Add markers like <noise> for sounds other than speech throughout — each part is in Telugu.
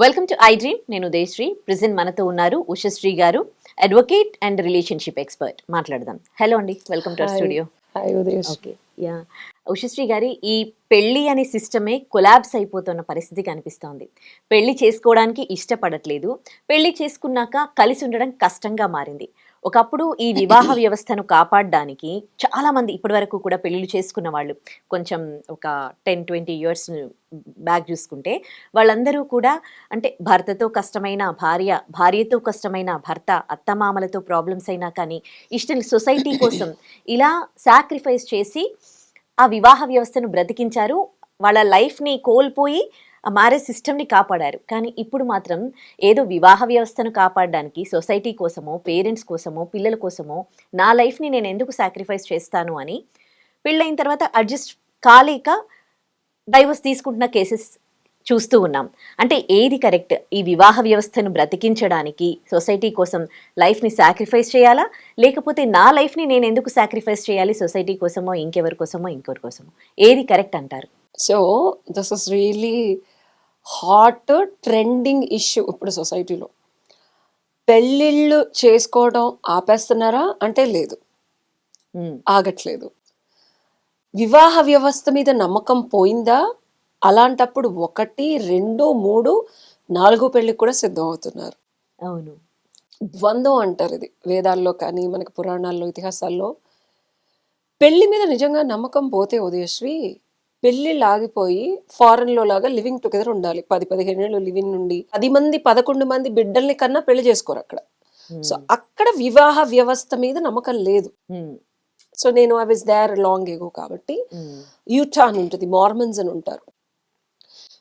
వెల్కమ్ టు ఐ డ్రీమ్ నేను ఉదయశ్రీ. ప్రెసెంట్ మనతో ఉన్నారు Ushashree garu advocate and relationship expert మాట్లాడదాం. హలో అండి. Welcome to. Studio okay ya Ushashree గారి ఈ పెళ్ళి అనే సిస్టమే కొలాబ్స్ అయిపోతున్న పరిస్థితి కనిపిస్తోంది. పెళ్ళి చేసుకోవడానికి ఇష్టపడట్లేదు. పెళ్ళి చేసుకున్నాక కలిసి ఉండడం కష్టంగా మారింది. ఒకప్పుడు ఈ వివాహ వ్యవస్థను కాపాడడానికి చాలా మంది ఇప్పటి వరకు కూడా పెళ్ళిళ్ళు చేసుకున్న వాళ్ళు కొంచెం ఒక టెన్ ట్వంటీ ఇయర్స్ బ్యాక్ చూసుకుంటే వాళ్ళందరూ కూడా అంటే భర్తతో కష్టమైన భార్య భార్యతో కష్టమైన భర్త అత్తమామలతో ప్రాబ్లమ్స్ అయినా కానీ ఇష్టం సొసైటీ కోసం ఇలా సాక్రిఫైస్ చేసి ఆ వివాహ వ్యవస్థను బ్రతికించారు. వాళ్ళ లైఫ్ని కోల్పోయి ఆ మ్యారేజ్ సిస్టమ్ని కాపాడారు. కానీ ఇప్పుడు మాత్రం ఏదో వివాహ వ్యవస్థను కాపాడడానికి సొసైటీ కోసమో పేరెంట్స్ కోసమో పిల్లల కోసమో నా లైఫ్ని నేను ఎందుకు సాక్రిఫైస్ చేస్తాను అని పెళ్ళైన తర్వాత అడ్జస్ట్ కాలేక డైవర్స్ తీసుకుంటున్న కేసెస్ చూస్తూ ఉన్నాం. అంటే ఏది కరెక్ట్? ఈ వివాహ వ్యవస్థను బ్రతికించడానికి సొసైటీ కోసం లైఫ్ని సాక్రిఫైస్ చేయాలా? లేకపోతే నా లైఫ్ని నేను ఎందుకు సాక్రిఫైస్ చేయాలి? సొసైటీ కోసమో ఇంకెవరి కోసమో ఇంకొకరి కోసమో? ఏది కరెక్ట్ అంటారు? So this is really hot trending issue ఇప్పుడు సొసైటీలో. పెళ్ళిళ్ళు చేసుకోవడం ఆపేస్తున్నారా? అంటే లేదు. ఆగట్లేదు. వివాహ వ్యవస్థ మీద నమ్మకం పోయిందా? అలాంటప్పుడు ఒకటి రెండు మూడు నాలుగో పెళ్ళికి కూడా సిద్ధం అవుతున్నారు అవును. ద్వంద్వం అంటారు ఇది. వేదాల్లో కానీ మనకి పురాణాల్లో ఇతిహాసాల్లో. పెళ్ళి మీద నిజంగా నమ్మకం పోతే ఉదయశ్రీ పెళ్ళిళ్ళు ఆగిపోయి ఫారెన్లో లాగా లివింగ్ టుగెదర్ ఉండాలి. పది పదిహేను ఏళ్ళు లివింగ్ నుండి పది మంది పదకొండు మంది బిడ్డల్ని కన్నా పెళ్ళి చేసుకోరు అక్కడ. సో అక్కడ వివాహ వ్యవస్థ మీద నమ్మకం లేదు. సో నేను I was there long ago కాబట్టి యూటా అని ఉంటుంది మార్మన్స్ అని ఉంటారు.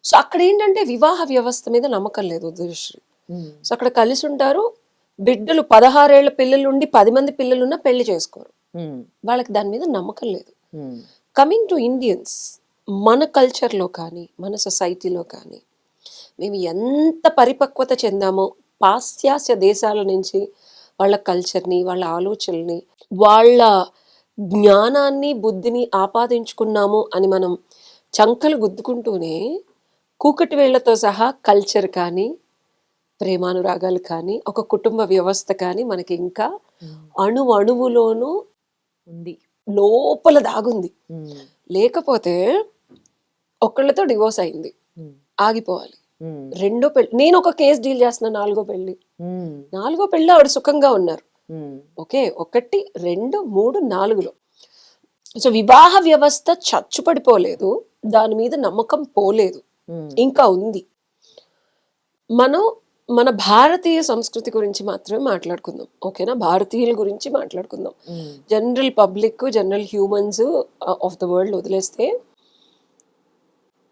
సో అక్కడ ఏంటంటే వివాహ వ్యవస్థ మీద నమ్మకం లేదు ఉదయశ్రీ. సో అక్కడ కలిసి ఉంటారు బిడ్డలు పదహారేళ్ళ పిల్లలు ఉండి పది మంది పిల్లలు ఉన్నా పెళ్ళి చేసుకోరు. వాళ్ళకి దాని మీద నమ్మకం లేదు. కమింగ్ టు ఇండియన్స్ మన కల్చర్లో కానీ మన సొసైటీలో కానీ మేము ఎంత పరిపక్వత చెందామో పాశ్చాత్య దేశాల నుంచి వాళ్ళ కల్చర్ని వాళ్ళ ఆలోచనల్ని వాళ్ళ జ్ఞానాన్ని బుద్ధిని ఆపాదించుకున్నాము అని మనం చంకలు గుద్దుకుంటూనే కూకటి వేళ్ళతో సహా కల్చర్ కానీ ప్రేమానురాగాలు కానీ ఒక కుటుంబ వ్యవస్థ కానీ మనకి ఇంకా అణు అణువులోనూ ఉంది. లోపల దాగుంది. లేకపోతే ఒకళ్ళతో డివోర్స్ అయింది. ఆగిపోవాలి. రెండో పెళ్ళి నేను ఒక కేసు డీల్ చేస్తున్నా నాలుగో పెళ్ళి నాలుగో పెళ్ళి ఆవిడ సుఖంగా ఉన్నారు. ఓకే ఒకటి రెండు మూడు నాలుగులో. సో వివాహ వ్యవస్థ చచ్చుపడిపోలేదు. దాని మీద నమ్మకం పోలేదు. ఇంకా ఉంది. మనం మన భారతీయ సంస్కృతి గురించి మాత్రమే మాట్లాడుకుందాం. ఓకేనా? భారతీయుల గురించి మాట్లాడుకుందాం. General public general humans of the world వదిలేస్తే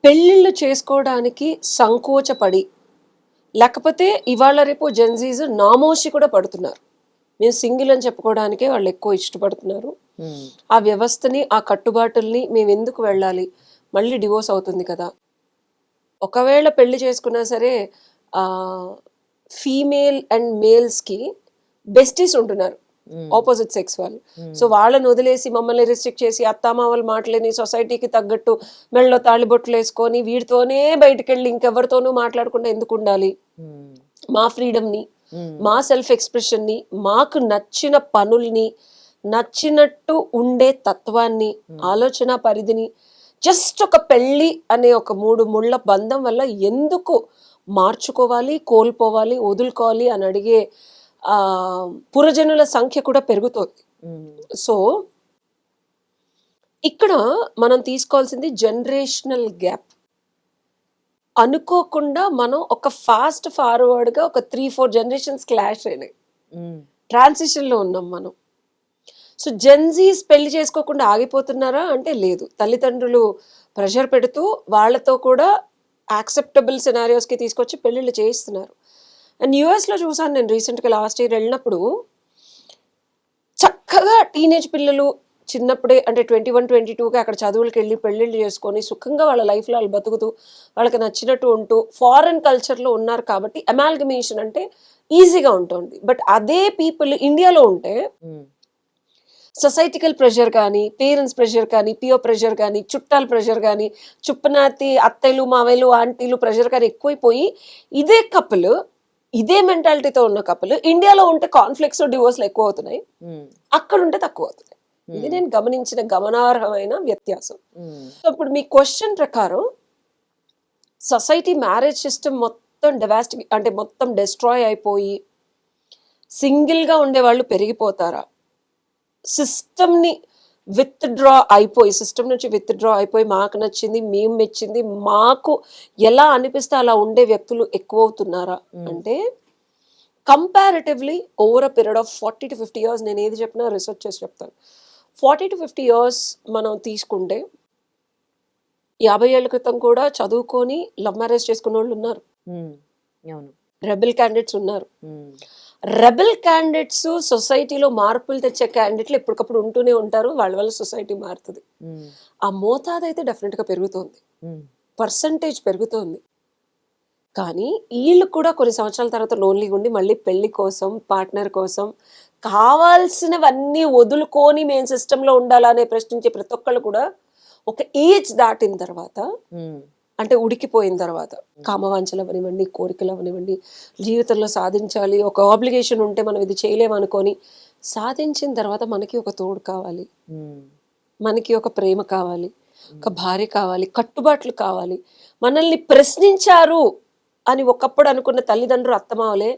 పెళ్ళిళ్ళు చేసుకోవడానికి సంకోచపడి లేకపోతే ఇవాళ రేపు జెన్జీస్ నామోషి కూడా పడుతున్నారు. మేము సింగిల్ అని చెప్పుకోవడానికే వాళ్ళు ఎక్కువ ఇష్టపడుతున్నారు. ఉమ్, ఆ వ్యవస్థని ఆ కట్టుబాటుల్ని మేము ఎందుకు వెళ్ళాలి? మళ్ళీ డివోర్స్ అవుతుంది కదా. ఒకవేళ పెళ్ళి చేసుకున్నా సరే ఫీమేల్ అండ్ మేల్స్కి బెస్టీస్ ఉంటున్నారు. ఆపోజిట్ సెక్స్ వాళ్ళు. సో వాళ్ళని వదిలేసి మమ్మల్ని రిస్ట్రిక్ట్ చేసి అత్తామామల మాటలని సొసైటీకి తగ్గట్టు మెళ్ళలో తాళిబొట్లు వేసుకొని వీడితోనే బయటికి వెళ్ళి ఇంకెవరితోనూ మాట్లాడకుండా ఎందుకు ఉండాలి? ఉమ్, మా ఫ్రీడమ్ని ఉమ్, మా సెల్ఫ్ ఎక్స్ప్రెషన్ని మాకు నచ్చిన పనుల్ని నచ్చినట్టు ఉండే తత్వాన్ని ఆలోచన పరిధిని జస్ట్ ఒక పెళ్ళి అనే ఒక మూడు ముళ్ళ బంధం వల్ల ఎందుకు మార్చుకోవాలి కోల్పోవాలి వదులుకోవాలి అని అడిగే ఆ, పురజనుల సంఖ్య కూడా పెరుగుతోంది. సో ఇక్కడ మనం తీసుకోవాల్సింది జనరేషనల్ గ్యాప్ అనుకోకుండా మనం ఒక ఫాస్ట్ ఫార్వర్డ్గా ఒక త్రీ ఫోర్ జనరేషన్స్ క్లాష్ అయినాయి. ట్రాన్సిషన్లో ఉన్నాం మనం. సో జెన్జీస్ పెళ్ళి చేసుకోకుండా ఆగిపోతున్నారా? అంటే లేదు. తల్లిదండ్రులు ప్రెషర్ పెడుతూ వాళ్ళతో కూడా యాక్సెప్టబుల్ సినారియోస్కి తీసుకొచ్చి పెళ్ళిళ్ళు చేయిస్తున్నారు. అండ్ యూఎస్లో చూసాను నేను రీసెంట్గా లాస్ట్ ఇయర్ వెళ్ళినప్పుడు చక్కగా టీనేజ్ పిల్లలు చిన్నప్పుడే అంటే ట్వంటీ వన్ ట్వంటీ టూకి అక్కడ చదువులకు వెళ్ళి పెళ్ళిళ్ళు చేసుకొని సుఖంగా వాళ్ళ లైఫ్లో వాళ్ళు బతుకుతూ వాళ్ళకి నచ్చినట్టు ఉంటూ ఫారెన్ కల్చర్లో ఉన్నారు కాబట్టి అమాల్గమేషన్ అంటే ఈజీగా ఉంటుంది. బట్ అదే పీపుల్ ఇండియాలో ఉంటే సొసైటికల్ ప్రెషర్ కానీ పేరెంట్స్ ప్రెషర్ కానీ పియో ప్రెషర్ కానీ చుట్టాల ప్రెషర్ కానీ చుప్పనాతి అత్తలు మావయ్యలు ఆంటీలు ప్రెషర్ కానీ ఎక్కువైపోయి ఇదే కప్పులు ఇదే మెంటాలిటీతో ఉన్న కప్పులు ఇండియాలో ఉంటే కాన్ఫ్లిక్ట్స్ డివోర్స్లు ఎక్కువ అవుతున్నాయి అక్కడ ఉంటే తక్కువ అవుతున్నాయి ఇది నేను గమనించిన గమనార్హమైన వ్యత్యాసం. సో ఇప్పుడు మీ క్వశ్చన్ ప్రకారం సొసైటీ మ్యారేజ్ సిస్టమ్ మొత్తం డెవాస్ట్ అంటే మొత్తం డిస్ట్రాయ్ అయిపోయి సింగిల్గా ఉండేవాళ్ళు పెరిగిపోతారా? సిస్టమ్ని విత్ డ్రా అయిపోయి సిస్టమ్ నుంచి విత్ డ్రా అయిపోయి మాకు నచ్చింది మేము మెచ్చింది మాకు ఎలా అనిపిస్తే అలా ఉండే వ్యక్తులు ఎక్కువ అవుతున్నారా అంటే comparatively over a period of forty to fifty years నేను ఏది చెప్పినా రీసెర్చ్ చేసి చెప్తాను. ఫార్టీ టు ఫిఫ్టీ ఇయర్స్ మనం తీసుకుంటే యాభై ఏళ్ళ క్రితం కూడా చదువుకొని లవ్ మ్యారేజ్ చేసుకున్న వాళ్ళు ఉన్నారు రెబల్ క్యాండిడేట్స్ ఉన్నారు. రెబల్ క్యాండిడేట్స్ సొసైటీలో మార్పులు తెచ్చే క్యాండిడేట్లు ఎప్పటికప్పుడు ఉంటూనే ఉంటారు. వాళ్ళ వల్ల సొసైటీ మారుతుంది. ఆ మోతాదు అయితే డెఫినెట్గా పెరుగుతోంది. ఉమ్, పర్సంటేజ్ పెరుగుతోంది. కానీ వీళ్ళు కూడా కొన్ని సంవత్సరాల తర్వాత లోన్లీగా ఉండి మళ్ళీ పెళ్ళి కోసం పార్ట్నర్ కోసం కావాల్సినవన్నీ వదులుకొని మేము సిస్టంలో ఉండాలనే ప్రశ్నించే ప్రతి ఒక్కళ్ళు కూడా ఒక ఏజ్ దాటిన తర్వాత అంటే ఉడికిపోయిన తర్వాత కామవాంఛలు అవనివ్వండి కోరికలు అవనివ్వండి జీవితంలో సాధించాలి ఒక ఆబ్లిగేషన్ ఉంటే మనం ఇది చేయలేమనుకొని సాధించిన తర్వాత మనకి ఒక తోడు కావాలి. మనకి ఒక ప్రేమ కావాలి ఒక భార్య కావాలి కట్టుబాట్లు కావాలి. మనల్ని ప్రశ్నించారు అని ఒకప్పుడు అనుకున్న తల్లిదండ్రులు అత్తమావలే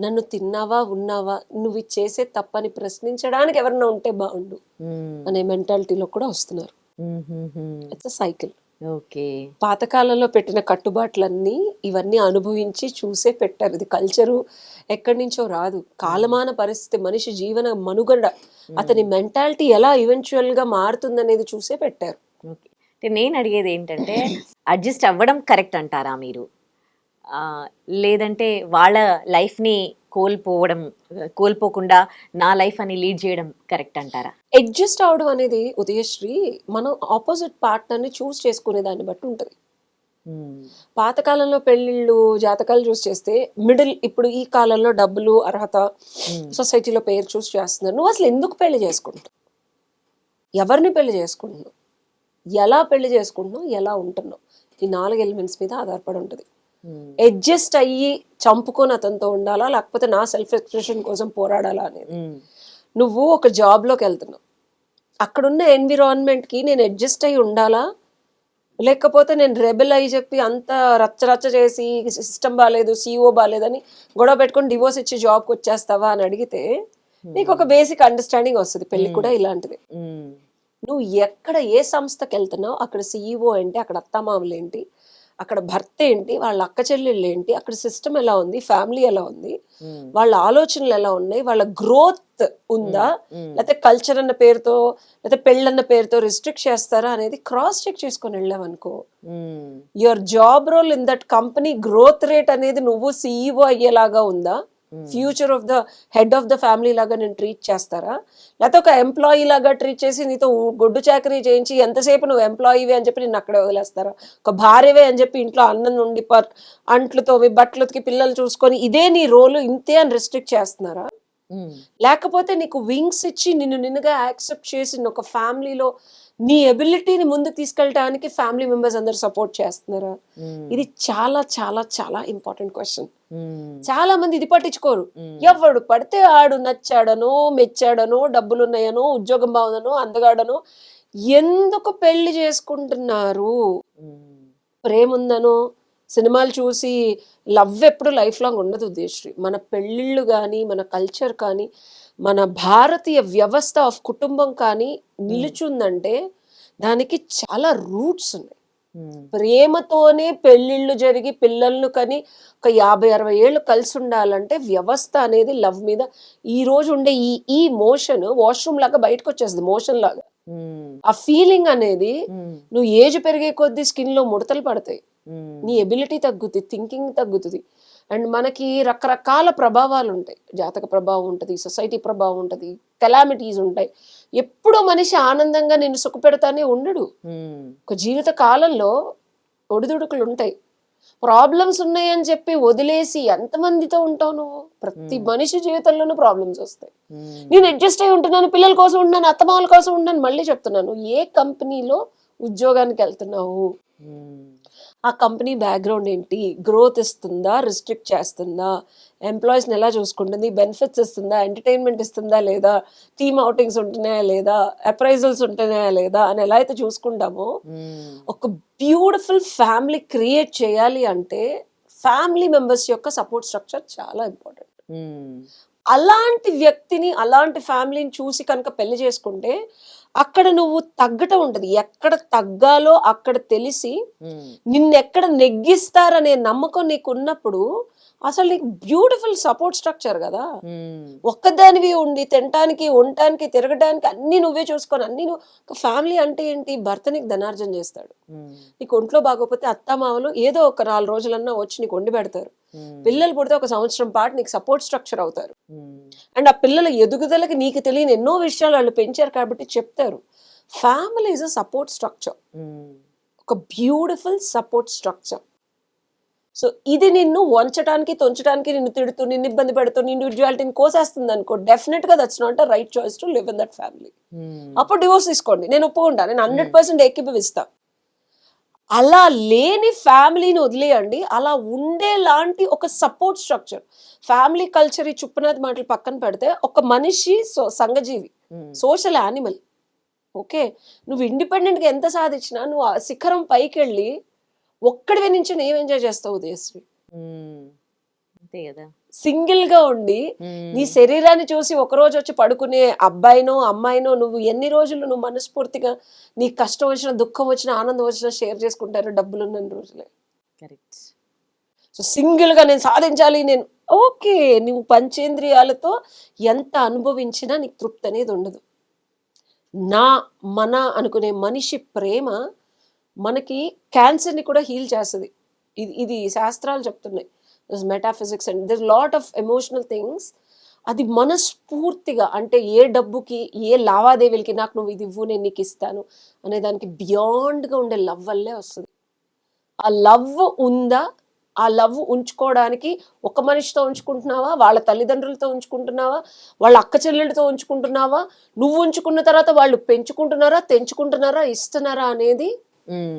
నన్ను తిన్నావా ఉన్నావా? నువ్వు చేసే తప్పని ప్రశ్నించడానికి ఎవరన్నా ఉంటే బాగుండు. అనే మెంటాలిటీలో కూడా వస్తున్నారు. It's cycle okay. పాతకాలంలో పెట్టిన కట్టుబాట్లన్నీ ఇవన్నీ అనుభవించి చూసే పెట్టారు. ఇది కల్చరు ఎక్కడి నుంచో రాదు. కాలమాన పరిస్థితి మనిషి జీవన మనుగడ అతని మెంటాలిటీ ఎలా ఈవెన్చువల్గా మారుతుందనేది చూసే పెట్టారు. అంటే నేను అడిగేది ఏంటంటే అడ్జస్ట్ అవ్వడం కరెక్ట్ అంటారా మీరు? లేదంటే వాళ్ళ లైఫ్ని కోల్పోవడం కోల్పోకుండా నా లైఫ్ అని లీడ్ చేయడం కరెక్ట్ అంటారా? అడ్జస్ట్ అవడం అనేది ఉదయశ్రీ మనం ఆపోజిట్ పార్ట్నర్ని చూస్ చేసుకునే దాన్ని బట్టి ఉంటుంది. పాతకాలంలో పెళ్ళిళ్ళు జాతకాలు చూస్ చేస్తే మిడిల్ ఇప్పుడు ఈ కాలంలో డబ్బులు అర్హత సొసైటీలో పేరు చూస్ చేస్తున్నారు. నువ్వు అసలు ఎందుకు పెళ్ళి చేసుకుంటావు ఎవరిని పెళ్ళి చేసుకుంటున్నావు? ఎలా పెళ్ళి చేసుకుంటున్నావు? ఎలా ఉంటున్నావు? ఈ నాలుగు ఎలిమెంట్స్ మీద ఆధారపడి ఉంటుంది. అడ్జస్ట్ అయ్యి చంపుకొని అతనితో ఉండాలా? లేకపోతే నా సెల్ఫ్ ఎక్స్ప్రెషన్ కోసం పోరాడాలా అనేది? ఉమ్, నువ్వు ఒక జాబ్లోకి వెళ్తున్నావు. అక్కడున్న ఎన్విరాన్మెంట్కి నేను అడ్జస్ట్ అయ్యి ఉండాలా? లేకపోతే నేను రెబెల్ అయ్యి చెప్పి అంత రచ్చ రచ్చ చేసి సిస్టమ్ బాగాలేదు సీఓ బాగాలేదని గొడవ పెట్టుకొని డివోర్స్ ఇచ్చి జాబ్కి వచ్చేస్తావా అని అడిగితే నీకు ఒక బేసిక్ అండర్స్టాండింగ్ వస్తుంది. పెళ్ళి కూడా ఇలాంటిది. నువ్వు ఎక్కడ ఏ సంస్థకి వెళ్తున్నావు? అక్కడ సీఈఓ ఏంటి? అక్కడ అత్తామామలు ఏంటి? అక్కడ భర్త ఏంటి వాళ్ళ అక్క చెల్లెళ్ళు ఏంటి అక్కడ సిస్టమ్ ఎలా ఉంది ఫ్యామిలీ ఎలా ఉంది వాళ్ళ ఆలోచనలు ఎలా ఉన్నాయి వాళ్ళ గ్రోత్ ఉందా లేకపోతే కల్చర్ అన్న పేరుతో లేకపోతే పెళ్ళన్న పేరుతో రిస్ట్రిక్ట్ చేస్తారా అనేది క్రాస్ చెక్ చేసుకొని వెళ్ళావనుకో ఉమ్, your job role in that company growth rate అనేది నువ్వు సీఈఓ అయ్యేలాగా ఉందా? Future of the head of the family లాగా నేను ట్రీట్ చేస్తారా? లేకపోతే ఒక ఎంప్లాయీ లాగా ట్రీట్ చేసి నీతో గొడ్డు చాకరీ చేయించి ఎంతసేపు నువ్వు ఎంప్లాయీవే అని చెప్పి నిన్ను అక్కడే వదిలేస్తారా? ఒక భార్యవే అని చెప్పి ఇంట్లో అన్నం నుండి ప- అంట్లు తోమి బట్టలు ఉతికి పిల్లలు చూసుకొని ఇదే నీ రోలు ఇంతే అని రెస్ట్రిక్ట్ చేస్తున్నారా? ఉమ్, లేకపోతే నీకు వింగ్స్ ఇచ్చి నిన్ను నిన్నుగా యాక్సెప్ట్ చేసి ఒక ఫ్యామిలీలో నీ ఎబిలిటీని ముందుకు తీసుకెళ్ళడానికి ఫ్యామిలీ మెంబర్స్ అందరు సపోర్ట్ చేస్తున్నారా? ఇది చాలా చాలా చాలా ఇంపార్టెంట్ క్వశ్చన్ చాలా మంది ఇది పట్టించుకోరు. ఎవడు పడితే ఆడు నచ్చాడనో మెచ్చాడనో డబ్బులున్నాయనో ఉద్యోగం బాగుందనో అందగాడనో ఎందుకు పెళ్ళి చేసుకుంటున్నారు? ప్రేమ ఉందనో సినిమాలు చూసి లవ్ ఎప్పుడు లైఫ్ లాంగ్ ఉండదు ఉద్దేశ్రీ మన పెళ్ళిళ్ళు కానీ మన కల్చర్ కానీ మన భారతీయ వ్యవస్థ ఆఫ్ కుటుంబం కానీ నిలుచుందంటే దానికి చాలా రూట్స్ ఉన్నాయి. ప్రేమతోనే పెళ్ళిళ్ళు జరిగి పిల్లలను కని ఒక యాభై అరవై ఏళ్ళు కలిసి ఉండాలంటే వ్యవస్థ అనేది లవ్ మీద ఈ రోజు ఉండే ఈ ఈ మోషన్ వాష్రూమ్ లాగా బయటకు వచ్చేస్తుంది మోషన్ లాగా. ఆ ఫీలింగ్ అనేది నువ్వు ఏజ్ పెరిగే కొద్దీ స్కిన్లో ముడతలు పడతాయి. నీ ఎబిలిటీ తగ్గుతుంది థింకింగ్ తగ్గుతుంది అండ్ మనకి రకరకాల ప్రభావాలు ఉంటాయి. జాతక ప్రభావం ఉంటుంది సొసైటీ ప్రభావం ఉంటుంది కెలామిటీస్ ఉంటాయి. ఎప్పుడో మనిషి ఆనందంగా నిన్ను సుఖపెడతానే ఉండడు. ఒక జీవిత కాలంలో ఒడిదుడుకులు ఉంటాయి. ప్రాబ్లమ్స్ ఉన్నాయని చెప్పి వదిలేసి ఎంతమందితో ఉంటావు నువ్వు? ప్రతి మనిషి జీవితంలోనూ ప్రాబ్లమ్స్ వస్తాయి. నేను అడ్జస్ట్ అయి ఉంటున్నాను పిల్లల కోసం ఉంటున్నాను అత్తమామల కోసం ఉంటున్నాను మళ్ళీ చెప్తున్నాను. ఏ కంపెనీలో ఉద్యోగానికి వెళ్తున్నావు? ఆ కంపెనీ బ్యాక్గ్రౌండ్ ఏంటి? గ్రోత్ ఇస్తుందా? రిస్ట్రిక్ట్ చేస్తుందా? ఎంప్లాయీస్ని ఎలా చూసుకుంటుంది? బెనిఫిట్స్ ఇస్తుందా? ఎంటర్టైన్మెంట్ ఇస్తుందా లేదా? టీమ్ అవుటింగ్స్ ఉంటున్నాయా లేదా? అప్రైజల్స్ ఉంటున్నాయా లేదా? అని ఎలా అయితే చూసుకుంటామో ఒక బ్యూటిఫుల్ ఫ్యామిలీ క్రియేట్ చేయాలి అంటే ఫ్యామిలీ మెంబర్స్ యొక్క సపోర్ట్ స్ట్రక్చర్ చాలా ఇంపార్టెంట్. అలాంటి వ్యక్తిని అలాంటి ఫ్యామిలీని చూసి కనుక పెళ్ళి చేసుకుంటే అక్కడ నువ్వు తగ్గటం ఉంటుంది. ఎక్కడ తగ్గాలో అక్కడ తెలిసి నిన్నెక్కడ నెగ్గిస్తారనే నమ్మకం నీకు ఉన్నప్పుడు అసలు నీకు బ్యూటిఫుల్ సపోర్ట్ స్ట్రక్చర్ కదా. ఒక్కదానివి ఉండి తినటానికి ఉండటానికి తిరగడానికి అన్ని నువ్వే చూసుకొని అన్ని నువ్వు ఫ్యామిలీ అంటే ఏంటి? భర్త నీకు ధనార్జన చేస్తాడు. నీకు ఒంట్లో బాగోకపోతే అత్తమామలు ఏదో ఒక నాలుగు రోజులన్నా వచ్చి నీకు వండి పెడతారు. పిల్లలు పుడితే ఒక సంవత్సరం పాటు నీకు సపోర్ట్ స్ట్రక్చర్ అవుతారు. అండ్ ఆ పిల్లల ఎదుగుదలకి నీకు తెలియని ఎన్నో విషయాలు వాళ్ళు పెంచారు కాబట్టి చెప్తారు. Family is a support structure ఒక బ్యూటిఫుల్ సపోర్ట్ స్ట్రక్చర్ సో ఇది నిన్ను వంచడానికి తొంచడానికి నిన్ను తిడుతూ నిన్ను ఇబ్బంది పెడుతూ నీ ఇండివిజువాలిటీని కోసేస్తుంది అనుకో. డెఫినెట్గా that's not right choice to live in that family అప్పుడు డివోర్స్ తీసుకోండి. నేను ఒప్పుకుంటా. నేను హండ్రెడ్ పర్సెంట్ ఏకీభవిస్తా అలా లేని ఫ్యామిలీని వదిలేయండి. అలా ఉండేలాంటి ఒక సపోర్ట్ స్ట్రక్చర్. ఫ్యామిలీ కల్చర్ ఈ చుప్పనాథ్ మాటలు పక్కన పెడితే ఒక మనిషి సో సంఘజీవి. Social animal. ఓకే? నువ్వు ఇండిపెండెంట్గా ఎంత సాధించినా నువ్వు ఆ శిఖరం పైకి వెళ్ళి ఒక్కడివి నుంచి ఏం ఎంజాయ్ చేస్తావు ఉదయశ్రీ? అంతే కదా. సింగిల్గా ఉండి నీ శరీరాన్ని చూసి ఒక రోజు వచ్చి పడుకునే అబ్బాయినో అమ్మాయినో నువ్వు ఎన్ని రోజులు నువ్వు మనస్ఫూర్తిగా నీ కష్టం వచ్చిన దుఃఖం వచ్చిన ఆనందం వచ్చినా షేర్ చేసుకుంటారు డబ్బులు ఉన్న రోజులే. కరెక్ట్. సో సింగిల్గా నేను సాధించాలి నేను ఓకే నువ్వు పంచేంద్రియాలతో ఎంత అనుభవించినా నీకు తృప్తి అనేది ఉండదు. నా మన అనుకునే మనిషి ప్రేమ మనకి క్యాన్సర్ని కూడా హీల్ చేస్తుంది. ఇది ఇది శాస్త్రాలు చెప్తున్నాయి. Metaphysics and this lot of emotional things అది మనస్ఫూర్తిగా అంటే ఏ డబ్బుకి ఏ లావాదేవీలకి నాకు నువ్వు ఇది ఇవ్వు నేను నీకు ఇస్తాను అనే దానికి బియాండ్గా ఉండే లవ్ వల్లే వస్తుంది. ఆ లవ్ ఉందా? ఆ లవ్ ఉంచుకోవడానికి ఒక మనిషితో ఉంచుకుంటున్నావా? వాళ్ళ తల్లిదండ్రులతో ఉంచుకుంటున్నావా? వాళ్ళ అక్క చెల్లెళ్ళతో ఉంచుకుంటున్నావా? నువ్వు ఉంచుకున్న తర్వాత వాళ్ళు పెంచుకుంటున్నారా తెంచుకుంటున్నారా ఇస్తున్నారా అనేది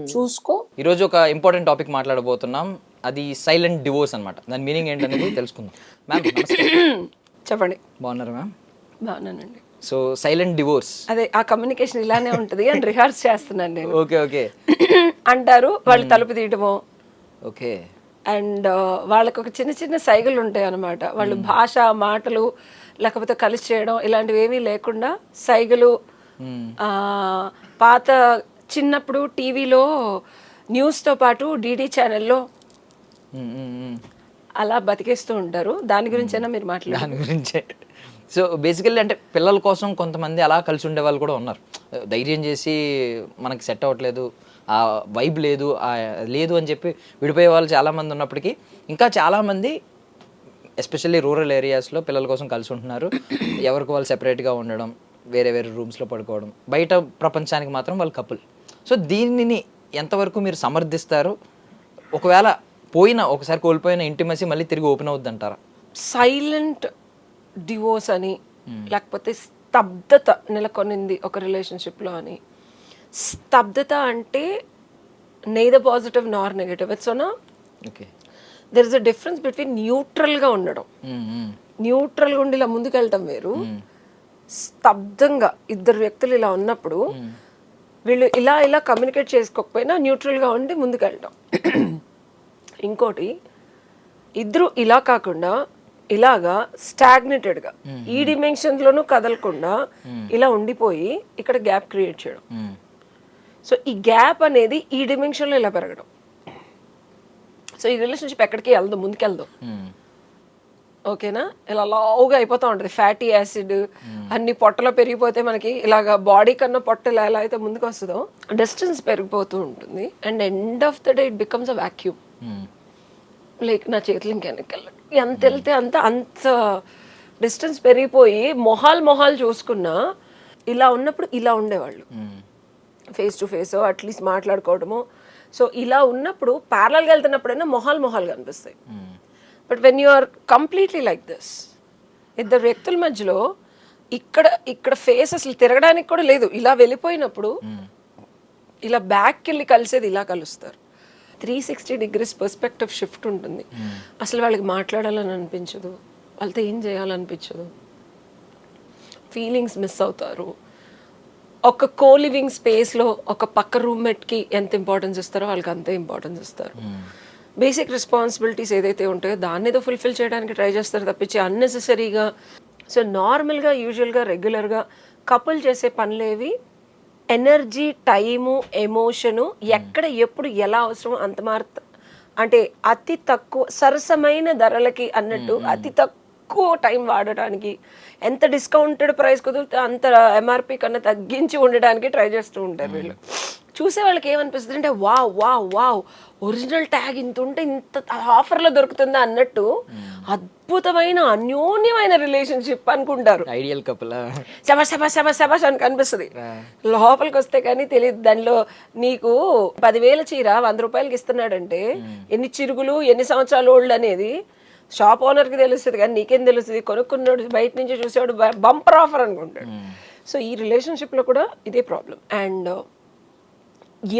చూసుకో. ఈరోజు ఒక ఇంపార్టెంట్ టాపిక్ మాట్లాడబోతున్నాం. అది సైలెంట్ డివోర్స్ అన్నమాట. దాని మీనింగ్ ఏంటనేది తెలుసుకుందాం. మ్యామ్ <clears throat> చెప్పండి. బాగున్నారు మ్యామ్ బాగున్నానండి. సో సైలెంట్ డివోర్స్ అదే ఆ కమ్యూనికేషన్ ఇలానే ఉంటుంది అని రిహార్స్ చేస్తున్నాను నేను. <laughs> ఓకే ఓకే <clears throat> అంటారు వాళ్ళు తలుపు తీయటమో. ఓకే అండ్ వాళ్ళకి ఒక చిన్న చిన్న సైగలు ఉంటాయి అన్నమాట వాళ్ళు భాష మాటలు లేకపోతే కలిసి చేయడం ఇలాంటివి ఏమీ లేకుండా సైగలు ఆ, పాత చిన్నప్పుడు టీవీలో న్యూస్తో పాటు డీడీ ఛానల్లో అలా బతికేస్తూ ఉంటారు. దాని గురించైనా మీరు మాట్లాడారు దాని గురించే. సో బేసికల్లీ అంటే పిల్లల కోసం కొంతమంది అలా కలిసి ఉండే వాళ్ళు కూడా ఉన్నారు. ధైర్యం చేసి మనకి సెట్ అవ్వట్లేదు ఆ వైబ్ లేదు ఆ లేదు అని చెప్పి విడిపోయే వాళ్ళు చాలామంది ఉన్నప్పటికీ ఇంకా చాలామంది ఎస్పెషల్లీ రూరల్ ఏరియాస్లో పిల్లల కోసం కలిసి ఉంటున్నారు. ఎవరికి వాళ్ళు సెపరేట్గా ఉండడం వేరే వేరే రూమ్స్లో పడుకోవడం బయట ప్రపంచానికి మాత్రం వాళ్ళు కపుల్ సో దీనిని ఎంతవరకు మీరు సమర్థిస్తారు? ఒకవేళ పోయిన ఒకసారి కోల్పోయిన ఇంటిమసీ మళ్ళీ తిరిగి ఓపెన్ అవుద్ది అంటారా సైలెంట్ డివోర్స్ అని లేకపోతే స్తబ్దత నెలకొనింది ఒక రిలేషన్షిప్లో అని. స్తబ్దత అంటే neither positive nor negative it's ఓనా okay there is a difference between న్యూట్రల్గా ఉండడం. న్యూట్రల్గా ఉండి ఇలా ముందుకెళ్ళటం వేరు. స్తబ్దంగా ఇద్దరు వ్యక్తులు ఇలా ఉన్నప్పుడు వీళ్ళు ఇలా ఇలా కమ్యూనికేట్ చేసుకోకపోయినా న్యూట్రల్గా ఉండి ముందుకెళ్ళటం. ఇంకోటి ఇద్దరు ఇలా కాకుండా ఇలాగా స్టాగ్నేటెడ్గా ఈ డిమెన్షన్లోనూ కదలకుండా ఇలా ఉండిపోయి ఇక్కడ గ్యాప్ క్రియేట్ చేయడం. సో ఈ గ్యాప్ అనేది ఈ డిమెన్షన్లో ఇలా పెరగడం. సో ఈ రిలేషన్షిప్ ఎక్కడికి వెళ్దాం ముందుకెళ్దాం. ఓకేనా? ఇలా లావుగా అయిపోతూ ఉంటుంది. ఫ్యాటీ యాసిడ్ అన్ని పొట్టలో పెరిగిపోతే మనకి ఇలాగ బాడీ కన్నా పొట్ట ఇలా ఎలా అయితే ముందుకు వస్తుందో డిస్టెన్స్ పెరిగిపోతూ ఉంటుంది. And end of the day it becomes a vacuum like నా చేతులు ఇంకెనకెళ్ళ ఎంత వెళ్తే అంత అంత డిస్టెన్స్ పెరిగిపోయి మొహాలు మొహాలు చూసుకున్నా ఇలా ఉన్నప్పుడు ఇలా ఉండేవాళ్ళు. Face to face at least మాట్లాడుకోవడము. So ఇలా ఉన్నప్పుడు ప్యారలల్గా వెళ్తున్నప్పుడైనా మొహాలు మొహాలు కనిపిస్తాయి. But when you are completely like this ఇద్దరు వ్యక్తుల మధ్యలో ఇక్కడ ఇక్కడ ఫేస్ అసలు తిరగడానికి కూడా లేదు. ఇలా వెళ్ళిపోయినప్పుడు ఇలా బ్యాక్కి వెళ్ళి కలిసేది ఇలా కలుస్తారు. Three sixty degrees perspective shift ఉంటుంది. అసలు వాళ్ళకి మాట్లాడాలని అనిపించదు. వాళ్ళతో ఏం చేయాలనిపించదు. ఫీలింగ్స్ మిస్ అవుతారు. ఒక కో లివింగ్ స్పేస్లో ఒక పక్క రూమ్మేట్కి ఎంత ఇంపార్టెన్స్ ఇస్తారో వాళ్ళకి అంతే ఇంపార్టెన్స్ ఇస్తారు. బేసిక్ రెస్పాన్సిబిలిటీస్ ఏదైతే ఉంటాయో దాన్ని ఏదో ఫుల్ఫిల్ చేయడానికి ట్రై చేస్తారు తప్పించి అన్నెసెసరీగా సో నార్మల్గా యూజువల్గా రెగ్యులర్గా కపుల్ చేసే పనులేవి ఎనర్జీ టైము ఎమోషను ఎక్కడ ఎప్పుడు ఎలా అవసరం అంత మారుత అంటే అతి తక్కువ సరసమైన ధరలకి అన్నట్టు అతి తక్కువ టైం వాడటానికి ఎంత డిస్కౌంటెడ్ ప్రైస్ కుదిరితే అంత ఎంఆర్పి కన్నా తగ్గించి ఉండడానికి ట్రై చేస్తూ ఉంటారు వీళ్ళు. చూసే వాళ్ళకి ఏమనిపిస్తుంది అంటే wow wow wow original tag ఇంత ఉంటే ఇంత ఆఫర్లో దొరుకుతుందా? అన్నట్టు అద్భుతమైన అన్యోన్యమైన రిలేషన్షిప్ అనుకుంటారు. ఐడియల్ కపుల్ శబాష్ శబాష్ శబాష్ శబాష్ అని కనిపిస్తుంది. లోపలికి వస్తే కానీ తెలియదు. దానిలో నీకు పదివేల చీర వంద రూపాయలకి ఇస్తున్నాడంటే ఎన్ని చిరుగులు ఎన్ని సంవత్సరాలు ఓల్డ్ అనేది షాప్ ఓనర్కి తెలుస్తుంది కానీ నీకేం తెలుస్తుంది? కొనుక్కున్నాడు బయట నుంచి చూసేవాడు బంపర్ ఆఫర్ అనుకుంటాడు. సో ఈ రిలేషన్షిప్లో కూడా ఇదే ప్రాబ్లం అండ్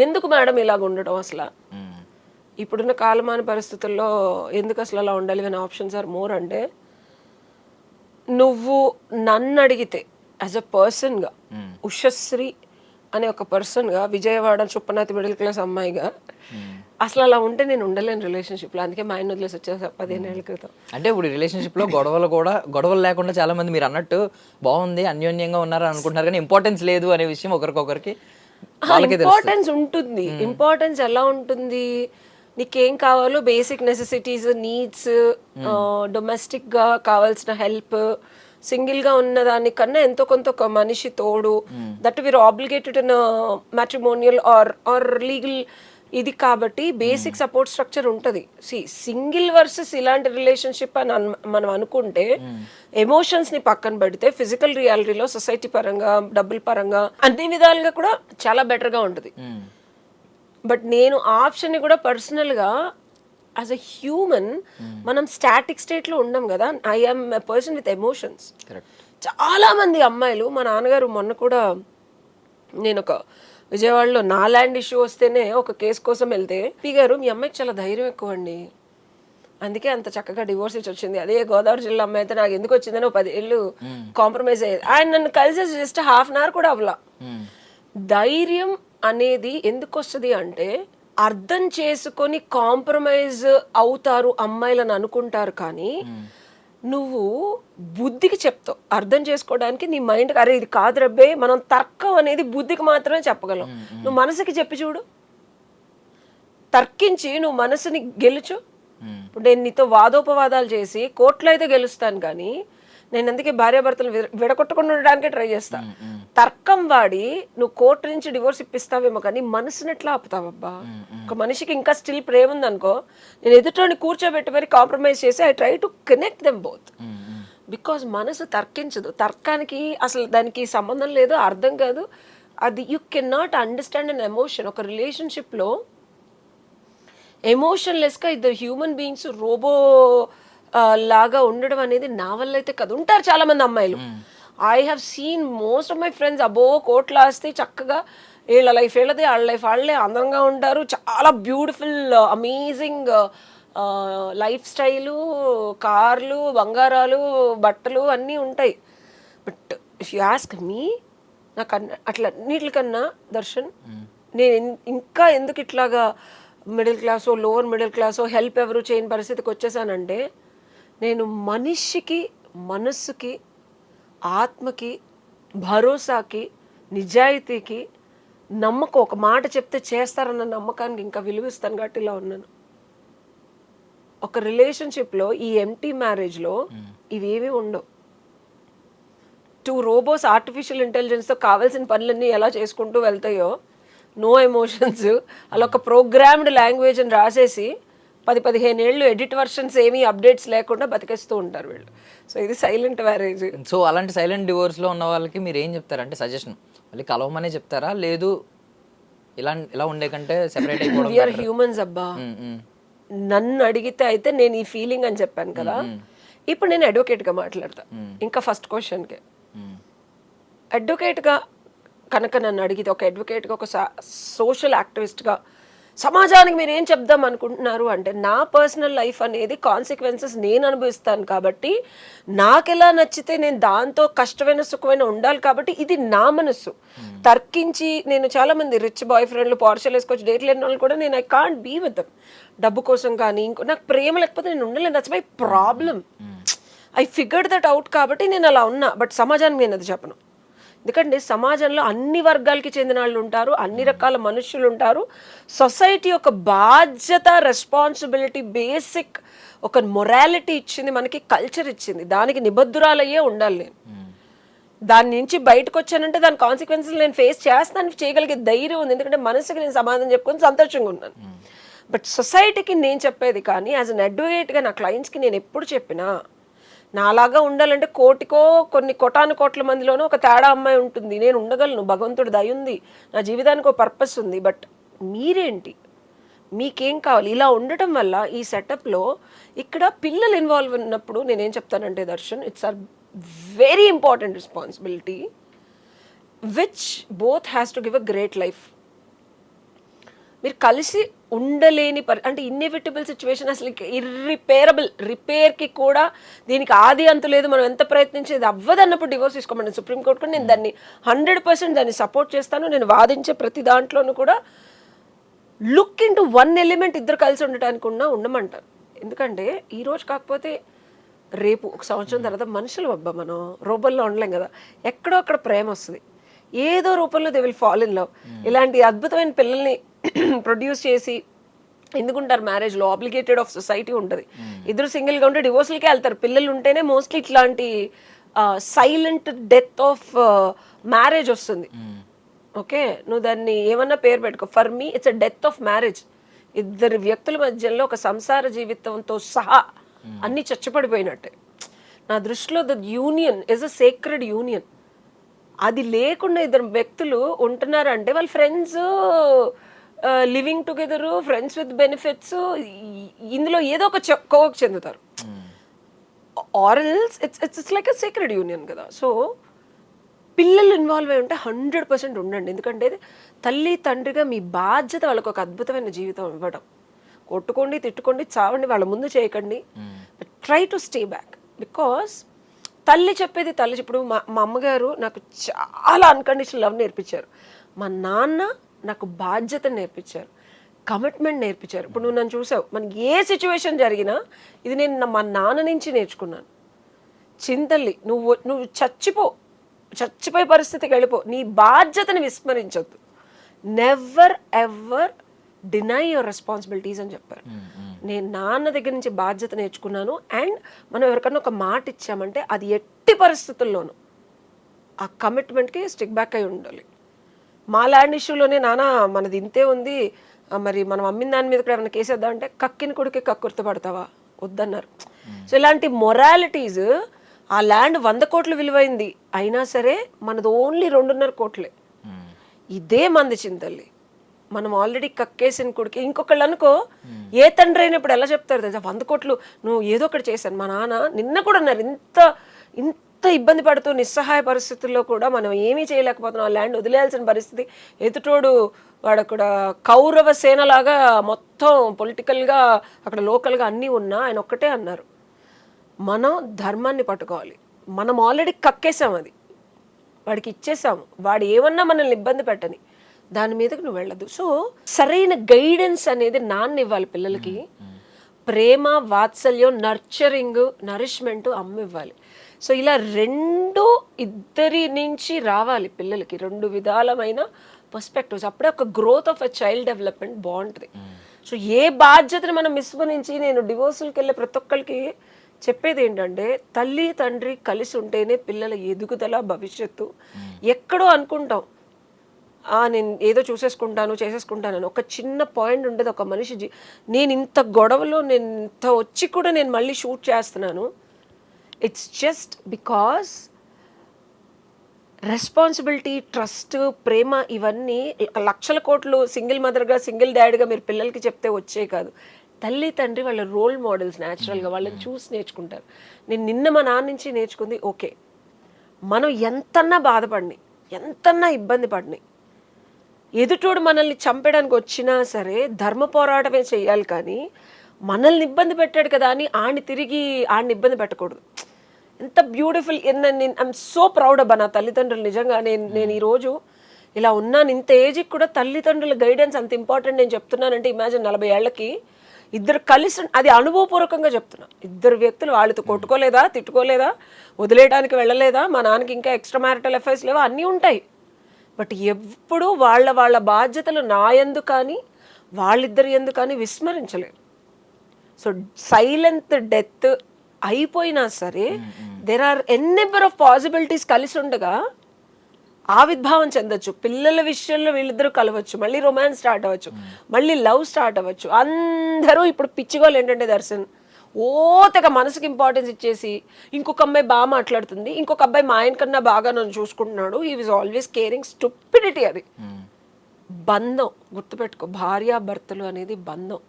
ఎందుకు మేడం ఇలాగ ఉండడం అసలు? ఇప్పుడున్న కాలమాన పరిస్థితుల్లో ఎందుకు అసలు అలా ఉండాలి అనే ఆప్షన్స్ ఆర్ మోర్ అంటే నువ్వు నన్ను అడిగితే యాజ్ అ పర్సన్గా ఉషశ్రీ అనే ఒక పర్సన్గా విజయవాడ చుప్పనాతి మిడిల్ క్లాస్ అమ్మాయిగా అసలు అలా ఉంటే నేను ఉండలేను రిలేషన్షిప్లో అందుకే మా ఆయన వదిలేసి వచ్చేసా పదిహేను క్రితం. అంటే ఇప్పుడు రిలేషన్షిప్లో గొడవలు కూడా గొడవలు లేకుండా చాలా మంది మీరు అన్నట్టు బాగుంది అన్యోన్యంగా ఉన్నారు అనుకుంటున్నారు కానీ ఇంపార్టెన్స్ లేదు అనే విషయం ఒకరికొకరికి ఇంపార్టెన్స్ ఉంటుంది. ఇంపార్టెన్స్ ఎలా ఉంటుంది? నీకేం కావాలో బేసిక్ నెసెసిటీస్ నీడ్స్ డొమెస్టిక్గా కావాల్సిన హెల్ప్ సింగిల్గా ఉన్న దానికన్నా ఎంతో కొంత ఒక మనిషి తోడు. That were obligated in matrimonial or or legal ఇది కాబట్టి బేసిక్ సపోర్ట్ స్ట్రక్చర్ ఉంటుంది. సి సింగిల్ వర్సెస్ ఇలాంటి రిలేషన్షిప్ అని మనం అనుకుంటే ఎమోషన్స్ని పక్కన పెడితే ఫిజికల్ రియాలిటీలో సొసైటీ పరంగా డబ్బుల పరంగా అన్ని విధాలుగా కూడా చాలా బెటర్గా ఉంటుంది. బట్ నేను ఆప్షన్ని కూడా పర్సనల్గా యాజ్ అ హ్యూమన్ మనం స్టాటిక్ స్టేట్లో ఉండం కదా I'm a person with emotions చాలా మంది అమ్మాయిలు మా నాన్నగారు మొన్న కూడా నేను ఒక విజయవాడలో నా ల్యాండ్ ఇష్యూ వస్తేనే ఒక కేసు కోసం వెళ్తే పి గారు మీ అమ్మాయికి చాలా ధైర్యం ఎక్కువ అండి అందుకే అంత చక్కగా డివోర్స్ ఇచ్చి వచ్చింది. అదే గోదావరి జిల్లా అమ్మాయి అయితే నాకు ఎందుకు వచ్చిందని ఒక పది ఏళ్ళు కాంప్రమైజ్ అయ్యేది ఆయన నన్ను కలిసి జస్ట్ హాఫ్ అన్ అవర్ కూడా అవ్వలా. ధైర్యం అనేది ఎందుకు వస్తుంది అంటే అర్థం చేసుకొని కాంప్రమైజ్ అవుతారు అమ్మాయిలను అనుకుంటారు కానీ నువ్వు బుద్ధికి చెప్తావు. అర్థం చేసుకోవడానికి నీ మైండ్కి అరే ఇది కాదు రబ్బే మనం తర్కం అనేది బుద్ధికి మాత్రమే చెప్పగలం. నువ్వు మనసుకి చెప్పి చూడు. తర్కించి నువ్వు మనసుని గెలుచు. ఇప్పుడు నేను నీతో వాదోపవాదాలు చేసి కోర్టులో అయితే గెలుస్తాను కానీ నేను అందుకే భార్యాభర్తలు విడ- విడగొట్టకుండా ఉండడానికే ట్రై చేస్తా. తర్కం వాడి నువ్వు కోర్టు నుంచి డివోర్స్ ఇప్పిస్తావేమో కానీ మనసుని ఎట్లా ఆపుతావబ్బా? ఒక మనిషికి ఇంకా స్టిల్ ప్రేమ ఉందనుకో నేను ఎదుటోని కూర్చోబెట్టి మరి కాంప్రమైజ్ చేసి I try to connect them both. Because మనసు తర్కించదు. తర్కానికి అసలు దానికి సంబంధం లేదు అర్థం కాదు. అది you can not understand an emotion ఒక రిలేషన్షిప్లో ఎమోషన్లెస్గా ఇద్దరు హ్యూమన్ బీయింగ్స్ రోబో లాగా ఉండడం అనేది నా వల్ల అయితే కాదు. ఉంటారు చాలా మంది అమ్మాయిలు. I have seen most of my friends అబో కోట్లు వస్తే చక్కగా వీళ్ళ లైఫ్ వీళ్ళది వాళ్ళ లైఫ్ వాళ్ళే అందంగా ఉంటారు. చాలా బ్యూటిఫుల్ అమేజింగ్ లైఫ్ స్టైలు కార్లు బంగారాలు బట్టలు అన్నీ ఉంటాయి. But if you ask me నాకు అన్న అట్లా అన్నిటికన్నా దర్శన్ నేను ఇంకా ఎందుకు ఇట్లాగా మిడిల్ క్లాసో లోవర్ మిడిల్ క్లాసో హెల్ప్ ఎవరు చేయని పరిస్థితికి వచ్చేసానంటే నేను మనిషికి మనస్సుకి ఆత్మకి భరోసాకి నిజాయితీకి నమ్మకం ఒక మాట చెప్తే చేస్తారన్న నమ్మకానికి ఇంకా విలువిస్తాను కాబట్టి ఇలా ఉన్నాను. ఒక రిలేషన్షిప్లో ఈ ఎంటీ మ్యారేజ్లో ఇవేవి ఉండవు. టూ రోబోస్ ఆర్టిఫిషియల్ ఇంటెలిజెన్స్తో కావాల్సిన పనులన్నీ ఎలా చేసుకుంటూ వెళ్తాయో నో ఎమోషన్స్ అలా ఒక ప్రోగ్రామ్డ్ లాంగ్వేజ్ అని రాసేసి పది పదిహేను ఏళ్ళు ఎడిట్ వర్షన్స్ ఏమీ అప్డేట్స్ లేకుండా బతికేస్తూ ఉంటారు వీళ్ళు. సో ఇది సైలెంట్ మ్యారేజ్. సో అలాంటి సైలెంట్ డివోర్స్లో ఉన్న వాళ్ళకి మీరు ఏం చెప్తారు? అంటే సజెషన్. మళ్ళీ కలవమనే చెప్తారా? లేదు ఇలా ఇలా ఉండే కంటే సెపరేట్ అయిపోవడం. హ్యూమన్స్ అబ్బా. నన్ను అడిగితే అయితే నేను ఈ ఫీలింగ్ అని చెప్పాను కదా. ఇప్పుడు నేను advocate గా మాట్లాడతా ఇంకా ఫస్ట్ క్వశ్చన్కి అడ్వకేట్గా కనుక నన్ను అడిగితే ఒక అడ్వకేట్గా ఒక సోషల్ యాక్టివిస్ట్గా సమాజానికి మీరు ఏం చెప్దాం అనుకుంటున్నారు అంటే నా పర్సనల్ లైఫ్ అనేది కాన్సిక్వెన్సెస్ నేను అనుభవిస్తాను కాబట్టి నాకు ఎలా నచ్చితే నేను దాంతో కష్టమైన సుఖమైన ఉండాలి కాబట్టి ఇది నా మనస్సు తర్కించి నేను చాలా మంది రిచ్ బాయ్ ఫ్రెండ్లు పార్షల్ వేసుకొచ్చి డేట్ లేని వాళ్ళు కూడా నేను ఐ కాంట్ బీ విత్ డబ్బు కోసం కానీ ఇంకో నాకు ప్రేమ లేకపోతే నేను ఉండలేను. That's my problem I figured that out కాబట్టి నేను అలా ఉన్నా. బట్ సమాజానికి నేను అది చెప్పను. ఎందుకంటే సమాజంలో అన్ని వర్గాలకి చెందిన వాళ్ళు ఉంటారు అన్ని రకాల మనుషులు ఉంటారు. సొసైటీ ఒక బాధ్యత రెస్పాన్సిబిలిటీ బేసిక్ ఒక మొరాలిటీ ఇచ్చింది మనకి కల్చర్ ఇచ్చింది. దానికి నిబద్ధురాలయ్యే ఉండాలి నేను. దాని నుంచి బయటకు వచ్చానంటే దాని కాన్సిక్వెన్సెస్ నేను ఫేస్ చేస్తాను చేయగలిగే ధైర్యం ఉంది. ఎందుకంటే మనసుకి నేను సమాధానం చెప్పుకొని సంతోషంగా ఉన్నాను. బట్ సొసైటీకి నేను చెప్పేది కానీ యాజ్ అన్ అడ్వకేట్గా నా క్లయింట్స్కి నేను ఎప్పుడు చెప్పినా నాలాగా ఉండాలంటే కోటికో కొన్ని కోటాను కోట్ల మందిలోనూ ఒక తేడా అమ్మాయి ఉంటుంది. నేను ఉండగలను భగవంతుడు దయ ఉంది నా జీవితానికి ఒక పర్పస్ ఉంది. బట్ మీరేంటి? మీకేం కావాలి? ఇలా ఉండటం వల్ల ఈ సెటప్లో ఇక్కడ పిల్లలు ఇన్వాల్వ్ ఉన్నప్పుడు నేనేం చెప్తానంటే Darshan it's are very important responsibility which both has to give a great life. మీరు కలిసి ఉండలేని పరి అంటే ఇన్ఎవిటబుల్ సిచ్యువేషన్ అసలు ఇర్రిపేరబుల్ రిపేర్కి కూడా దీనికి ఆది అంతు లేదు. మనం ఎంత ప్రయత్నించేది అవ్వదన్నప్పుడు డివోర్స్ తీసుకోమని సుప్రీంకోర్టు కూడా నేను దాన్ని హండ్రెడ్ పర్సెంట్ దాన్ని సపోర్ట్ చేస్తాను. నేను వాదించే ప్రతి దాంట్లోనూ కూడా లుక్ ఇన్ వన్ ఎలిమెంట్ ఇద్దరు కలిసి ఉండటానికి ఉన్నా ఉండమంటారు. ఎందుకంటే ఈ రోజు కాకపోతే రేపు ఒక సంవత్సరం తర్వాత మనుషులు అబ్బా మనం రూపంలో ఉండలేం కదా. ఎక్కడో అక్కడ ప్రేమ వస్తుంది. ఏదో రూపంలో they will fall in love ఇలాంటి అద్భుతమైన పిల్లల్ని ప్రొడ్యూస్ చేసి ఎందుకుంటారు? మ్యారేజ్లో ఆబ్లిగేటెడ్ ఆఫ్ సొసైటీ ఉంటుంది. ఇద్దరు సింగిల్గా ఉంటే డివోర్స్లకే వెళ్తారు. పిల్లలు ఉంటేనే మోస్ట్లీ ఇట్లాంటి సైలెంట్ డెత్ ఆఫ్ మ్యారేజ్ వస్తుంది. Um, okay? నువ్వు దాన్ని ఏమన్నా పేరు పెట్టుకో. For me it's a death of marriage ఇద్దరు వ్యక్తుల మధ్యలో ఒక సంసార జీవితంతో సహా అన్ని చచ్చపడిపోయినట్టే. నా దృష్టిలో the union is a sacred union అది లేకుండా ఇద్దరు వ్యక్తులు ఉంటున్నారంటే వాళ్ళ friends living together friends with benefits ఇందులో ఏదో ఒక కోవకు చెందుతారు. ఆరల్స్ it's it's it's like a secret union కదా. సో పిల్లలు ఇన్వాల్వ్ అయి ఉంటే హండ్రెడ్ పర్సెంట్ ఉండండి. ఎందుకంటే తల్లి తండ్రిగా మీ బాధ్యత వాళ్ళకి ఒక అద్భుతమైన జీవితం ఇవ్వడం. కొట్టుకోండి తిట్టుకోండి చావండి వాళ్ళ ముందు చేయకండి. Try to stay back because తల్లి చెప్పేది తల్లి. ఇప్పుడు మా మా అమ్మగారు నాకు చాలా అన్కండిషనల్ లవ్ నేర్పించారు. మా నాన్న నాకు బాధ్యత నేర్పించారు. కమిట్మెంట్ నేర్పించారు. ఇప్పుడు నువ్వు నన్ను చూసావు. మనకి ఏ సిచ్యువేషన్ జరిగినా ఇది నేను మా నాన్న నుంచి నేర్చుకున్నాను. చింతల్లి నువ్వు నువ్వు చచ్చిపో. చచ్చిపోయే పరిస్థితికి వెళ్ళిపో. నీ బాధ్యతని విస్మరించొద్దు. Never ever deny your responsibilities అని చెప్పారు. నేను నాన్న దగ్గర నుంచి బాధ్యత నేర్చుకున్నాను. అండ్ మనం ఎవరికన్నా ఒక మాట ఇచ్చామంటే అది ఎట్టి పరిస్థితుల్లోనూ ఆ కమిట్మెంట్కి స్టిక్ బ్యాక్ అయి ఉండాలి. మా ల్యాండ్ ఇష్యూలోనే నాన్న మనది ఇంతే ఉంది. మరి మనం అమ్మిన దాని మీద కూడా ఏమైనా కేసేద్దాం అంటే కక్కిన కొడుకే కక్కుర్త పడతావా వద్దన్నారు. సో ఇలాంటి మొరాలిటీస్ ఆ ల్యాండ్ వంద కోట్లు విలువైంది. అయినా సరే మనది ఓన్లీ రెండున్నర కోట్లే. ఇదే మంది చింతల్లి మనం ఆల్రెడీ కక్కేసిన కొడుకు. ఇంకొకళ్ళు అనుకో ఏ తండ్రి అయినప్పుడు ఎలా చెప్తారు తెలుసా? వంద కోట్లు నువ్వు ఏదో ఒకటి చేశాను. మా నాన్న నిన్న కూడా అన్నారు ఇంత ఇంత ఇబ్బంది పడుతూ నిస్సహాయ పరిస్థితుల్లో కూడా మనం ఏమీ చేయలేకపోతున్నాం. ఆ ల్యాండ్ వదిలేయాల్సిన పరిస్థితి. ఎదుటోడు వాడు అక్కడ కౌరవ సేనలాగా మొత్తం పొలిటికల్గా అక్కడ లోకల్గా అన్నీ ఉన్నా ఆయన ఒక్కటే అన్నారు. మనం ధర్మాన్ని పట్టుకోవాలి. మనం ఆల్రెడీ కక్కేసాం అది. వాడికి ఇచ్చేసాము వాడు ఏమన్నా మనల్ని ఇబ్బంది పెట్టని దాని మీదకి నువ్వు వెళ్ళదు. సో సరైన గైడెన్స్ అనేది నాన్న ఇవ్వాలి పిల్లలకి ప్రేమ వాత్సల్యం నర్చరింగ్ నరిష్మెంట్ అమ్మ ఇవ్వాలి సో ఇలా రెండు ఇద్దరి నుంచి రావాలి పిల్లలకి రెండు విధాలమైన పర్స్పెక్టివ్స్ అప్పుడే ఒక growth of a child development బాగుంటుంది సో ఏ బాధ్యతను మనం విస్మరించి నేను డివోర్సులకి వెళ్ళే ప్రతి ఒక్కరికి చెప్పేది ఏంటంటే తల్లి తండ్రి కలిసి ఉంటేనే పిల్లల ఎదుగుదల భవిష్యత్తు ఎక్కడో అనుకుంటాం. నేను ఏదో చూసేసుకుంటాను చేసేసుకుంటానని ఒక చిన్న పాయింట్ ఉండేది. ఒక మనిషి నేను ఇంత గొడవలో నేను ఇంత వచ్చి కూడా నేను మళ్ళీ షూట్ చేస్తున్నాను. It's just because responsibility trust ప్రేమ ఇవన్నీ లక్షల కోట్లు సింగిల్ మదర్గా సింగిల్ డాడీగా మీరు పిల్లలకి చెప్తే వచ్చే కాదు. తల్లి తండ్రి వాళ్ళ రోల్ మోడల్స్ న్యాచురల్గా వాళ్ళని చూసి నేర్చుకుంటారు. నేను నిన్న మా నాన్న నుంచి నేర్చుకుంది ఓకే. మనం ఎంతన్నా బాధపడినాయి ఎంతన్నా ఇబ్బంది పడినాయి ఎదుటోడు మనల్ని చంపడానికి వచ్చినా సరే ధర్మ పోరాటమే చేయాలి కానీ మనల్ని ఇబ్బంది పెట్టాడు కదా అని ఆడిని తిరిగి ఆడిని ఇబ్బంది పెట్టకూడదు. ఎంత బ్యూటిఫుల్ నేను ఐఎమ్ సో ప్రౌడ్ అబ్బా నా తల్లిదండ్రులు. నిజంగా నేను నేను ఈరోజు ఇలా ఉన్నాను. ఇంత ఏజ్కి కూడా తల్లిదండ్రుల గైడెన్స్ అంత ఇంపార్టెంట్ నేను చెప్తున్నానంటే ఇమాజిన్ నలభై ఏళ్ళకి ఇద్దరు కలిసి అది అనుభవపూర్వకంగా చెప్తున్నా. ఇద్దరు వ్యక్తులు వాళ్ళతో కొట్టుకోలేదా తిట్టుకోలేదా వదిలేయడానికి వెళ్ళలేదా? మా నాన్నకి ఇంకా ఎక్స్ట్రా మ్యారిటల్ అఫైర్స్ లేవా? అన్నీ ఉంటాయి. బట్ ఎప్పుడు వాళ్ళ వాళ్ళ బాధ్యతలు నా ఎందు కానీ వాళ్ళిద్దరు ఎందు కానీ విస్మరించలేరు సో సైలెంట్ డెత్ అయిపోయినా సరే there are n number of possibilities కలిసి ఉండగా ఆవిర్భావం చెందొచ్చు. పిల్లల విషయంలో వీళ్ళిద్దరూ కలవచ్చు. మళ్ళీ రొమాన్స్ స్టార్ట్ అవ్వచ్చు. మళ్ళీ లవ్ స్టార్ట్ అవ్వచ్చు. అందరూ ఇప్పుడు పిచ్చిగోలు ఏంటంటే దర్శన్ ఓ తెగ మనసుకి ఇంపార్టెన్స్ ఇచ్చేసి ఇంకొక అమ్మాయి బాగా మాట్లాడుతుంది ఇంకొక అబ్బాయి మా ఆయన కన్నా బాగా నన్ను చూసుకుంటున్నాడు. ఈ వాజ్ ఆల్వేస్ కేరింగ్ స్టూపిడిటీ అది. బంధం గుర్తుపెట్టుకో భార్యాభర్తలు అనేది బంధం.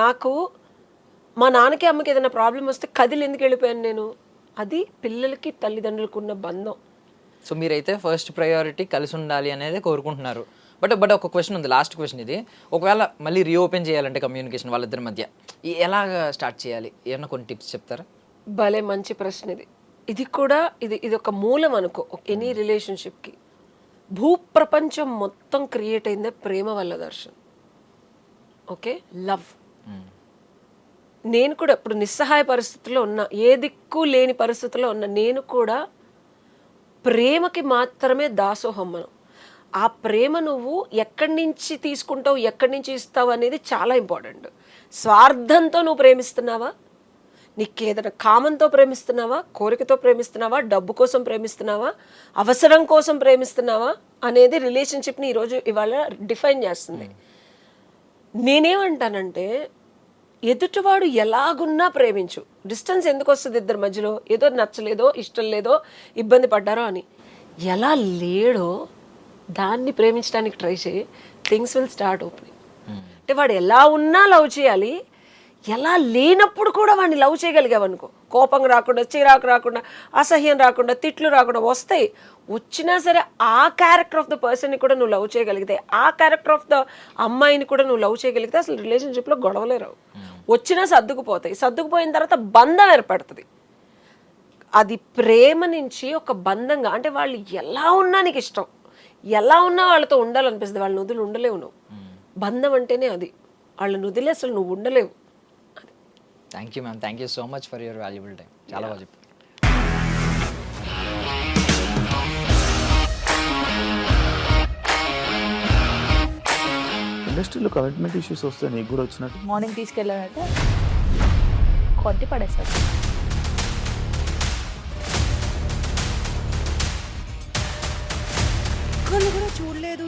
నాకు మా నాన్నకి అమ్మకి ఏదైనా ప్రాబ్లం వస్తే కదిలి ఎందుకు వెళ్ళిపోయాను నేను? అది పిల్లలకి తల్లిదండ్రులకు ఉన్న బంధం. సో మీరైతే ఫస్ట్ ప్రయారిటీ కలిసి ఉండాలి అనేది కోరుకుంటున్నారు. బట్ బట్ ఒక క్వశ్చన్ ఉంది లాస్ట్ క్వశ్చన్ ఇది. ఒకవేళ మళ్ళీ రీఓపెన్ చేయాలంటే కమ్యూనికేషన్ వాళ్ళిద్దరి మధ్య ఈ ఎలాగ స్టార్ట్ చేయాలి? ఏమన్నా కొన్ని టిప్స్ చెప్తారా? భలే మంచి ప్రశ్న ఇది. ఇది కూడా ఇది ఇది ఒక మూలం అనుకో ఎనీ రిలేషన్షిప్కి భూప్రపంచం మొత్తం క్రియేట్ అయిందే ప్రేమ వల్ల దర్శన్. ఓకే లవ్ నేను కూడా ఇప్పుడు నిస్సహాయ పరిస్థితుల్లో ఉన్నా ఏ దిక్కు లేని పరిస్థితుల్లో ఉన్నా నేను కూడా ప్రేమకి మాత్రమే దాసోహం మనం. ఆ ప్రేమ నువ్వు ఎక్కడి నుంచి తీసుకుంటావు ఎక్కడి నుంచి ఇస్తావు అనేది చాలా ఇంపార్టెంట్. స్వార్థంతో నువ్వు ప్రేమిస్తున్నావా? నీకు ఏదైనా కామంతో ప్రేమిస్తున్నావా? కోరికతో ప్రేమిస్తున్నావా? డబ్బు కోసం ప్రేమిస్తున్నావా? అవసరం కోసం ప్రేమిస్తున్నావా? అనేది రిలేషన్షిప్ని ఈరోజు ఇవాళ డిఫైన్ చేస్తుంది. నేనేమంటానంటే ఎదుటివాడు ఎలాగున్నా ప్రేమించు. డిస్టెన్స్ ఎందుకు వస్తుంది ఇద్దరి మధ్యలో? ఏదో నచ్చలేదో ఇష్టం లేదో ఇబ్బంది పడ్డారో అని. ఎలా లేడో దాన్ని ప్రేమించడానికి ట్రై చేయి థింగ్స్ విల్ స్టార్ట్ ఓపెనింగ్. అంటే వాడు ఎలా ఉన్నా లవ్ చేయాలి ఎలా లేనప్పుడు కూడా వాడిని లవ్ చేయగలిగావనుకో. కోపం రాకుండా చిరాకు రాకుండా అసహ్యం రాకుండా తిట్లు రాకుండా వస్తాయి. వచ్చినా సరే ఆ క్యారెక్టర్ ఆఫ్ ద పర్సన్ని కూడా నువ్వు లవ్ చేయగలిగితే ఆ క్యారెక్టర్ ఆఫ్ ద అమ్మాయిని కూడా నువ్వు లవ్ చేయగలిగితే అసలు రిలేషన్షిప్లో గొడవలే రావు. వచ్చినా సర్దుకుపోతాయి. సర్దుకుపోయిన తర్వాత బంధం ఏర్పడుతుంది. అది ప్రేమ నుంచి ఒక బంధంగా అంటే వాళ్ళు ఎలా ఉన్నా నీకు ఇష్టం. ఎలా ఉన్నా వాళ్ళతో ఉండాలనిపిస్తుంది. వాళ్ళని వదిలి ఉండలేవు నువ్వు. బంధం అంటేనే అది. వాళ్ళని వదిలే అసలు నువ్వు ఉండలేవు. Thank you ma'am thank you so much for your valuable time చాలా బాగా చెప్పారు. ఇండస్ట్రీలో కమిట్మెంట్ ఇష్యూస్ వస్తే నీకు కూడా వచ్చినట్టు? మార్నింగ్ తీసుకెళ్ళాడంటే కొట్టి పడేస్తాడు